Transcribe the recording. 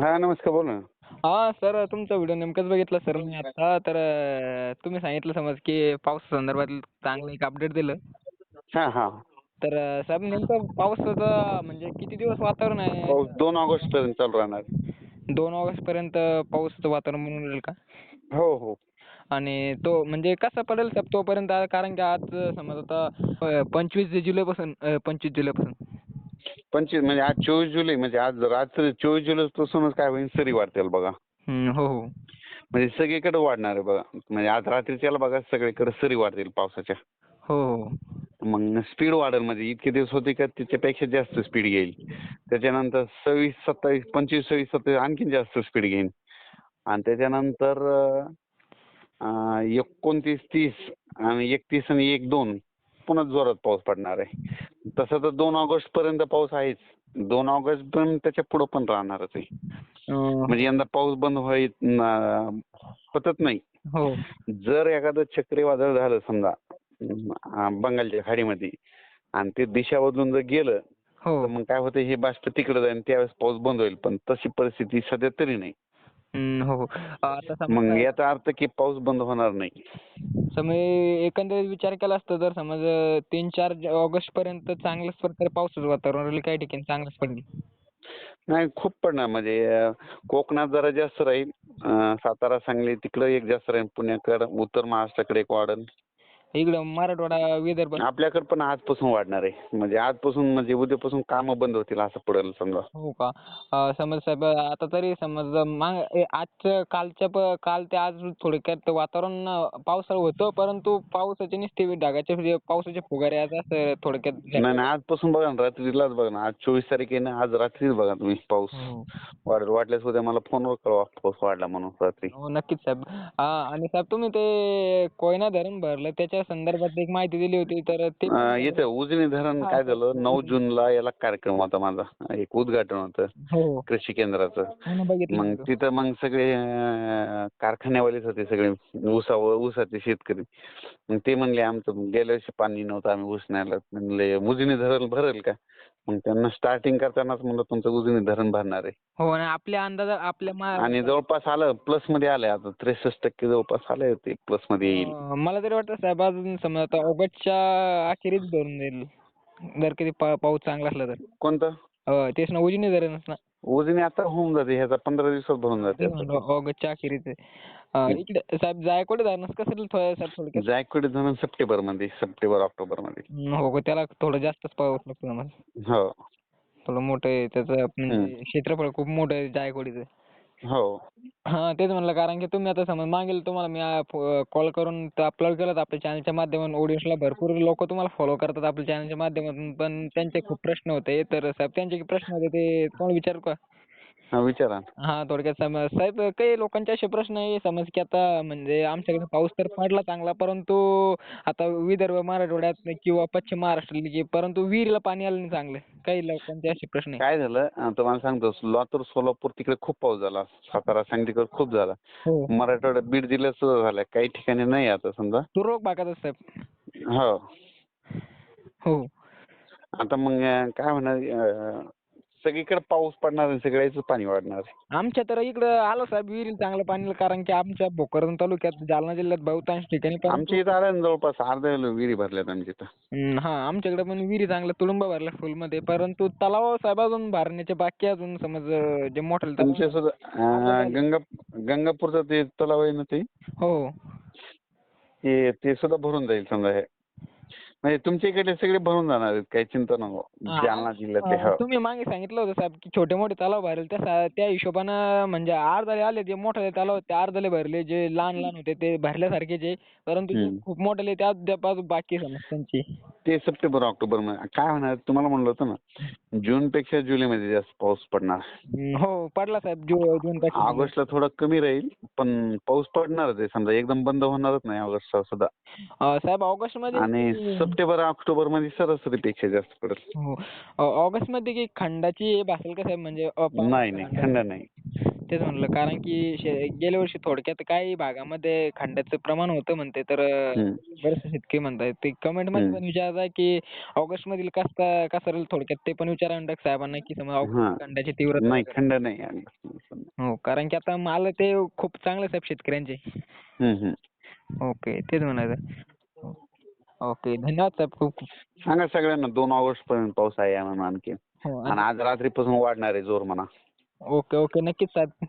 हा नमस्कार बोल ना. हा सर तुमचा व्हिडिओ नेमकाच बघितला सर मी आता. तर अं, तुम्ही सांगितलं समज की पाऊस संदर्भात चांगलं एक अपडेट दिलं. हा हा. तर अं, साहेब नेमकं पावसाचं म्हणजे किती दिवस वातावरण आहे? पाऊस दोन ऑगस्ट पर्यंत चालू राहणार. दोन ऑगस्ट पर्यंत पाऊसचं वातावरण बनून राहील का? हो हो. आणि तो म्हणजे कसा पडेल साहेब तोपर्यंत? आ- कारण की आज समज आता पंचवीस जुलैपासून अं, पंचवीस जुलैपासून. पंचवीस म्हणजे आज चोवीस जुलै म्हणजे आज रात्री चोवीस जुलै पासूनच काय होईल सरी वाढतील बघा. हम्म, हो हो. म्हणजे सगळीकडे वाढणार आहे बघा. म्हणजे आज रात्रीच्याला बघा सगळीकडे सरी वाढतील पावसाच्या. हो हो. मग स्पीड वाढेल म्हणजे इतके दिवस होते का त्याच्यापेक्षा जास्त स्पीड येईल. त्याच्यानंतर सव्वीस सत्तावीस पंचवीस सव्वीस सत्तावीस आणखीन जास्त स्पीड घेईन. आणि त्याच्यानंतर अं, एकोणतीस तीस आणि एकतीस आणि एक दोन पुन्हा जोरात पाऊस पडणार आहे. तसं तर दोन ऑगस्ट पर्यंत पाऊस आहेच. दोन ऑगस्ट पण त्याच्या पुढं पण राहणारच आहे. अं, म्हणजे यंदा पाऊस बंद होतच नाही. हो. जर एखादं चक्रीवादळ झालं समजा बंगालच्या खाडीमध्ये आणि ते दिशा बदलून जर गेलं हो. तर मग काय होतं हे बाष्प तिकडे जाईल त्यावेळेस पाऊस बंद होईल. पण तशी परिस्थिती सध्या तरी नाही. हो हो. मग याचा अर्थ की पाऊस बंद होणार नाही. समज एकंदरीत विचार केला असता तर समज तीन चार ऑगस्ट पर्यंत चांगल्याच प्रकारे पावसाचं वातावरण राहील काही ठिकाणी चांगलंच पडेल नाही खूप पडणार म्हणजे कोकणात जरा जास्त राहील. सातारा सांगली तिकडे एक जास्त राहील. पुण्याकडं उत्तर महाराष्ट्राकडे एक वाढेल. इकडं मराठवाडा विदर्भ आपल्याकडे पण आजपासून वाढणार आहे. म्हणजे आजपासून म्हणजे उद्यापासून कामं बंद होतील असं पडेल समजा. हो का? अं, समज साहेब आता तरी समज माग ए, आजचं कालच्या प काल ते आज थोडक्यात वातावरण अं, पावसाळं होतं परंतु पावसाचे नुसते ढगाचे म्हणजे पावसाचे फुगारे आज असं थोडक्यात नाही नाही आजपासून बघा ना रात्रीलाच बघा ना आज चोवीस तारीख आहे ना आज रात्रीच बघा तुम्ही पाऊस. हो. वाढेल वाटल्यास उद्या मला फोनवर कळवा पाऊस वाढला म्हणून रात्री. हो नक्कीच साहेब. हा आणि साहेब तुम्ही ते कोयना धरण भरलं त्याच्या संदर्भात एक माहिती दिली होती तर ते अं, उजनी धरण काय झालं? नऊ जूनला याला कार्यक्रम होता माझा. एक उद्घाटन होतं हो. कृषी केंद्राचं. हो ना बघितलं मग. तिथं मग सगळे अं, कारखान्यावालेच होते सगळे. ऊसावर ऊसाचे शेतकरी. मग ते म्हणले आमचं गेल्या वर्षी पाणी नव्हतं आम्ही ऊस नाही. म्हणले उजनी धरण भरेल का? मग त्यांना स्टार्टिंग करतानाच म्हणलं तुमचं उजनी धरण भरणार आहे. हो आणि आपल्या अंदाज आपल्या मा आणि जवळपास आलं प्लसमध्ये आलंय आता त्रेसष्ट टक्के जवळपास आलंय ते प्लसमध्ये येईल. अं, मला तरी वाटतं साहेब अजून समजा आता ऑगस्टच्या अखेरीस भरून जाईल जर कधी पा पाऊस चांगला असला तर. कोणतं? अं, तेच ना उजनी धरणच ना. उजनी आता होऊन जाते ह्याचा पंधरा दिवसात भरून जाते. ऑगस्टच्या अखेरीस आहे. अं, इकडे साहेब जायकवाडी धरणच कसं थोडं जायकवाडी धरण सप्टेंबरमध्ये सप्टेंबर ऑक्टोबरमध्ये हं, त्याला थोडं जास्तच पाऊस लागतो समज हो. थोडं मोठं आहे त्याचं म्हणजे क्षेत्रफळ खूप मोठं आहे जायकवाडीचं. हो. हा तेच म्हणलं कारण की तुम्ही आता समज मागेल तुम्हाला मी कॉल करून अपलोड केलं होतं आपल्या चॅनलच्या माध्यमातून ऑडियन्सला भरपूर लोक तुम्हाला फॉलो करतात आपल्या चॅनलच्या माध्यमातून. पण त्यांचे खूप प्रश्न होते. तर साहेब त्यांचे प्रश्न होते ते तुम्हाला विचारू का? हा विचारा हा थोडक्यात समज. साहेब काही लोकांचे असे प्रश्न आहे समज की आता म्हणजे आमच्याकडे पाऊस तर पडला चांगला परंतु आता विदर्भ मराठवाड्यात किंवा पश्चिम महाराष्ट्रात परंतु विहिरीला पाणी आलं नाही चांगलं. काही लोकांचे असे प्रश्न आहे काय झालं अं, तुम्हाला सांगतो लातूर सोलापूर तिकडे खूप पाऊस झाला. सातारा सांगलीकडे खूप झाला. हो. मराठवाड्यात बीड जिल्ह्यात सुद्धा झालाय काही ठिकाणी नाही आता समजा. तुरळक भागातच साहेब. हो. हो. आता मग अं, काय अं, सगळीकडे पाऊस पडणार आणि सगळ्याच पाणी वाढणार. आमच्या तर इकडं आलं साहेब विहिरीला चांगलं पाणी कारण की आमच्या भोकरदन तालुक्यात जालना जिल्ह्यात बहुतांश ठिकाणी पण आमच्या इथं आलं ना जवळपास अर्ध्या विहिरी भरल्यात आमच्या इथं. हम्म, हा आमच्याकडे पण विहिरी चांगल्या तुडुंब भरल्या फुलमध्ये परंतु तलाव साहेब अजून भरण्याचे बाकी आहे अजून समज अं, जे मोठे तुमच्या सुद्धा अं, गंगा गंगापूरचं ते तलाव आहे ना ते? हो. ते ते सुद्धा भरून जाईल समजा हे. म्हणजे तुमच्या इकडे सगळे भरून जाणार आहेत काही चिंता नको. जालना जिल्ह्यात हो. तुम्ही मागे सांगितलं होतं साहेब की छोटे मोठे तलाव भरेल त्या त्या हिशोबानं म्हणजे अर्धाले आले जे मोठे तलाव ते अर्धाले भरले जे लहान लहान होते ते भरल्यासारखेच आहे परंतु जे. खूप मोठे ते अद्याप बाकी त्यांची. ते सप्टेंबर ऑक्टोबरमध्ये. काय होणार तुम्हाला म्हणलं होतं ना जून पेक्षा जुलै मध्ये जास्त पाऊस पडणार. हो पडला साहेब जू जून पासून. ऑगस्टला थोडा कमी राहील पण पाऊस पडणारच आहे समजा एकदम बंद होणारच नाही ऑगस्टला सुद्धा. साहेब ऑगस्टमध्ये आणि सप्टेंबर ऑक्टोबरमध्ये सरासरी पेक्षा जास्त पडेल हो ऑगस्टमध्ये की खंडाची भासेल का साहेब म्हणजे अ, पाऊस नाही नाही खंड नाही तेच म्हणलं कारण की शे- गेल्या वर्षी थोडक्यात काही भागामध्ये खंडाचं प्रमाण होतं म्हणते तर अ, हम्म. बरेचसे शेतकरी म्हणतायत ते कमेंटमध्ये हम्म. पण विचारत की ऑगस्ट मधील कसं कसं राहील थोडक्यात ते पण विचारा म्हणतात साहेबांना की समजा हा. ऑगस्ट खंडाची तीव्रता नाही वगैरे. खंड नाही हो कारण की आता माल ते खूप चांगले साहेब शेतकऱ्यांचे हम्म, हम्म. ओके तेच म्हणायचं ओके धन्यवाद साहेब खूप खूप. सांगा सगळ्यांना दोन ऑगस्ट पर्यंत पाऊस आहे म्हणून आणखी. हो आणि आज रात्रीपासून वाढणार आहे जोर म्हणा. ओके ओके नक्कीच साहेब.